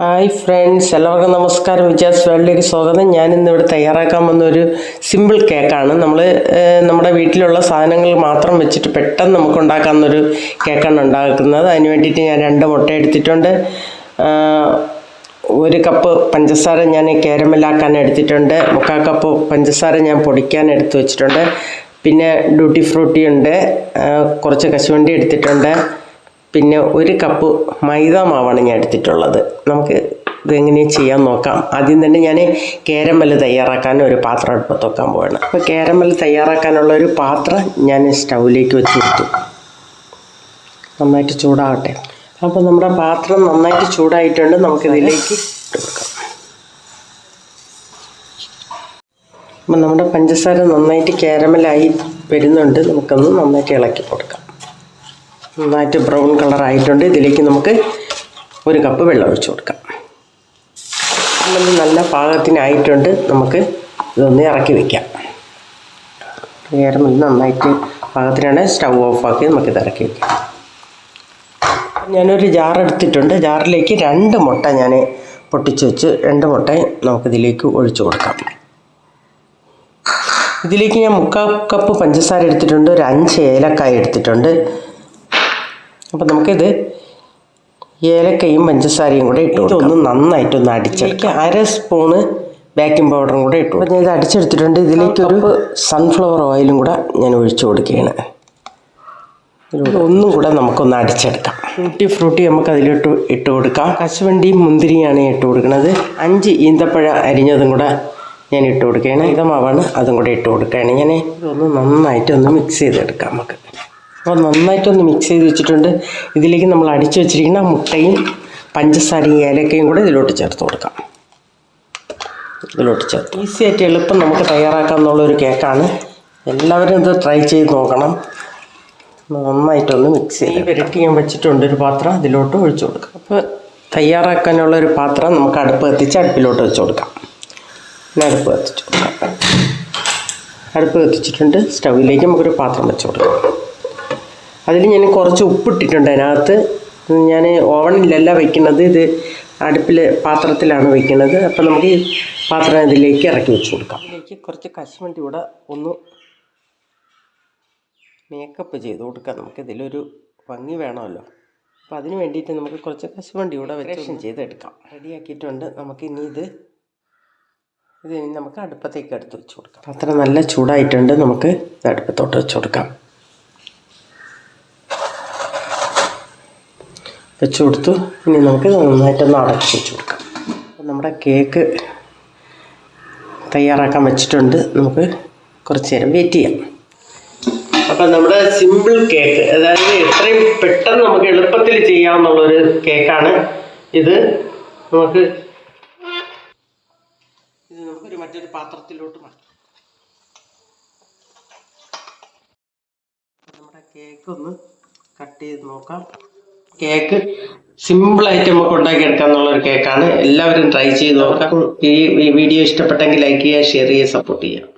Hi friends എല്ലാവർക്കും നമസ്കാരം. വിജാസ് വേൾഡിലേക്ക് സ്വാഗതം. ഞാനിന്ന് ഇവിടെ തയ്യാറാക്കാൻ വന്ന ഒരു സിമ്പിൾ കേക്കാണ്. നമ്മൾ നമ്മുടെ വീട്ടിലുള്ള സാധനങ്ങൾ മാത്രം വെച്ചിട്ട് പെട്ടെന്ന് നമുക്ക് ഉണ്ടാക്കാവുന്നൊരു കേക്കാണ് ഉണ്ടാക്കുന്നത്. അതിന് വേണ്ടിയിട്ട് ഞാൻ രണ്ട് മുട്ട എടുത്തിട്ടുണ്ട്. ഒരു കപ്പ് പഞ്ചസാര ഞാൻ കാരമലാക്കാൻ എടുത്തിട്ടുണ്ട്. മുക്കാൽ കപ്പ് പഞ്ചസാര ഞാൻ പൊടിക്കാൻ എടുത്തു വെച്ചിട്ടുണ്ട്. പിന്നെ ഡ്യൂട്ടി ഫ്രൂട്ടി ഉണ്ട്. കുറച്ച് കശുവണ്ടി എടുത്തിട്ടുണ്ട്. പിന്നെ ഒരു കപ്പ് മൈദ മാവാണ് ഞാൻ എടുത്തിട്ടുള്ളത്. നമുക്ക് ഇതെങ്ങനെയാണ് ചെയ്യാൻ നോക്കാം. ആദ്യം തന്നെ ഞാൻ കാരമൽ തയ്യാറാക്കാൻ ഒരു പാത്രം അടുപ്പത്ത് വെക്കാൻ പോവാണ്. അപ്പോൾ കാരമൽ തയ്യാറാക്കാനുള്ള ഒരു പാത്രം ഞാൻ സ്റ്റൗവിലേക്ക് വെച്ച് കൊടുത്തു നന്നായിട്ട് ചൂടാവട്ടെ. അപ്പോൾ നമ്മുടെ പാത്രം നന്നായിട്ട് ചൂടായിട്ടുണ്ട്. നമുക്കിതിലേക്ക് കൊടുക്കാം. അപ്പം നമ്മുടെ പഞ്ചസാര നന്നായിട്ട് കാരമലായി വരുന്നുണ്ട്. നമുക്കൊന്ന് നന്നായിട്ട് ഇളക്കി കൊടുക്കാം. നന്നായിട്ട് ബ്രൗൺ കളർ ആയിട്ടുണ്ട്. ഇതിലേക്ക് നമുക്ക് ഒരു കപ്പ് വെള്ളം ഒഴിച്ചു കൊടുക്കാം. നമ്മൾ നല്ല പാകത്തിനായിട്ടുണ്ട്. നമുക്ക് ഇതൊന്ന് ഇറക്കി വെക്കാം. കാരമൽ നന്നായിട്ട് പാകത്തിനാണ് സ്റ്റൗ ഓഫാക്കി നമുക്കിത് ഇറക്കി വെക്കാം. ഞാനൊരു ജാർ എടുത്തിട്ടുണ്ട്. ജാറിലേക്ക് രണ്ട് മുട്ട ഞാൻ പൊട്ടിച്ച് വെച്ച് രണ്ട് മുട്ട നമുക്കിതിലേക്ക് ഒഴിച്ചു കൊടുക്കാം. ഇതിലേക്ക് ഞാൻ മുക്കാൽ കപ്പ് പഞ്ചസാര എടുത്തിട്ടുണ്ട്. ഒരു അഞ്ച് ഏലക്കായ എടുത്തിട്ടുണ്ട്. അപ്പം നമുക്കിത് ഏലക്കയും പഞ്ചസാരയും കൂടെ ഇട്ടു ഇതൊന്ന് നന്നായിട്ടൊന്ന് അടിച്ചെടുക്കാം അര സ്പൂണ് ബേക്കിംഗ് പൗഡറും കൂടെ ഇട്ടു ഞാൻ ഇത് അടിച്ചെടുത്തിട്ടുണ്ട്. ഇതിലേക്ക് ഒരു സൺഫ്ലവർ ഓയിലും കൂടെ ഞാൻ ഒഴിച്ചു കൊടുക്കുകയാണ്. ഒന്നും കൂടെ നമുക്കൊന്ന് അടിച്ചെടുക്കാം. ഫ്രൂട്ടി ഫ്രൂട്ടി നമുക്ക് അതിലിട്ട് ഇട്ട് കൊടുക്കാം. കശുവണ്ടിയും മുന്തിരിയാണ് ഇട്ട് കൊടുക്കുന്നത്. അഞ്ച് ഈന്തപ്പഴ അരിഞ്ഞതും കൂടെ ഞാൻ ഇട്ട് കൊടുക്കുകയാണ്. ഇതമാവാണ് അതും കൂടെ ഇട്ട് കൊടുക്കുകയാണ്. ഞാൻ ഇതൊന്ന് നന്നായിട്ട് ഒന്ന് മിക്സ് ചെയ്തെടുക്കാം നമുക്ക്. അപ്പോൾ നന്നായിട്ടൊന്ന് മിക്സ് ചെയ്ത് വെച്ചിട്ടുണ്ട്. ഇതിലേക്ക് നമ്മൾ അടിച്ചു വെച്ചിരിക്കുന്ന മുട്ടയും പഞ്ചസാരയും ഏലക്കയും കൂടെ ഇതിലോട്ട് ചേർത്ത് കൊടുക്കാം. ഇതിലോട്ട് ചേർത്ത് ഈസി ആയിട്ട് എളുപ്പം നമുക്ക് തയ്യാറാക്കാം ഒരു കേക്കാണ്. എല്ലാവരും ഇത് ട്രൈ ചെയ്ത് നോക്കണം. നന്നായിട്ടൊന്ന് മിക്സ് ചെയ്ത് വെരട്ടി ഞാൻ വെച്ചിട്ടുണ്ട് ഒരു പാത്രം അതിലോട്ട് ഒഴിച്ചു കൊടുക്കാം. അപ്പോൾ തയ്യാറാക്കാനുള്ള ഒരു പാത്രം നമുക്ക് അടുപ്പ് കത്തിച്ച് അടുപ്പിലോട്ട് വെച്ച് കൊടുക്കാം. പിന്നെ അടുപ്പ് കത്തിച്ച് കൊടുക്കാം. അടുപ്പ് കത്തിച്ചിട്ടുണ്ട്. സ്റ്റൗവിലേക്ക് നമുക്കൊരു പാത്രം വെച്ച് കൊടുക്കാം. അതിൽ ഞാൻ കുറച്ച് ഉപ്പിട്ടിട്ടുണ്ട്. അതിനകത്ത് ഞാൻ ഓവണിലല്ല വെക്കുന്നത്. ഇത് അടുപ്പിൽ പാത്രത്തിലാണ് വെക്കുന്നത്. അപ്പോൾ നമുക്ക് ഈ പാത്രം ഇതിലേക്ക് ഇറക്കി വെച്ച് കൊടുക്കാം. ഇതിലേക്ക് കുറച്ച് കശുവണ്ടി കൂടെ ഒന്ന് മേക്കപ്പ് ചെയ്ത് കൊടുക്കാം. നമുക്ക് ഇതിലൊരു ഭംഗി വേണമല്ലോ. അപ്പോൾ അതിന് വേണ്ടിയിട്ട് നമുക്ക് കുറച്ച് കശുവണ്ടി കൂടെ വെച്ച് ചെയ്തെടുക്കാം. റെഡിയാക്കിയിട്ടുണ്ട് നമുക്ക് ഇനി ഇത് ഇത് ഇനി നമുക്ക് അടുപ്പത്തേക്ക് എടുത്ത് വെച്ച് കൊടുക്കാം. പാത്രം നല്ല ചൂടായിട്ടുണ്ട്. നമുക്ക് ഇത് അടുപ്പത്തോട്ട് വെച്ച് കൊടുക്കാം. വെച്ച് കൊടുത്തു ഇനി നമുക്ക് നന്നായിട്ടൊന്ന് അടച്ച് വെച്ച് കൊടുക്കാം നമ്മുടെ കേക്ക് തയ്യാറാക്കാൻ വെച്ചിട്ടുണ്ട്. നമുക്ക് കുറച്ച് നേരം വെയിറ്റ് ചെയ്യാം. അപ്പം നമ്മുടെ സിമ്പിൾ കേക്ക് അതായത് എത്രയും പെട്ടെന്ന് നമുക്ക് എളുപ്പത്തിൽ ചെയ്യാമെന്നുള്ളൊരു കേക്കാണ് ഇത് നമുക്ക് ഇത് നമുക്കൊരു മറ്റൊരു പാത്രത്തിലോട്ട് മാറ്റാം. നമ്മുടെ കേക്ക് ഒന്ന് കട്ട് ചെയ്ത് നോക്കാം. കേക്ക് സിമ്പിൾ സിമ്പിളായിട്ട് നമുക്ക് ഉണ്ടാക്കിയെടുക്കാം എന്നുള്ളൊരു കേക്കാണ്. എല്ലാവരും ട്രൈ ചെയ്ത് നോക്കാം. ഈ വീഡിയോ ഇഷ്ടപ്പെട്ടെങ്കിൽ ലൈക്ക് ചെയ്യുക ഷെയർ ചെയ്യുക സപ്പോർട്ട് ചെയ്യുക.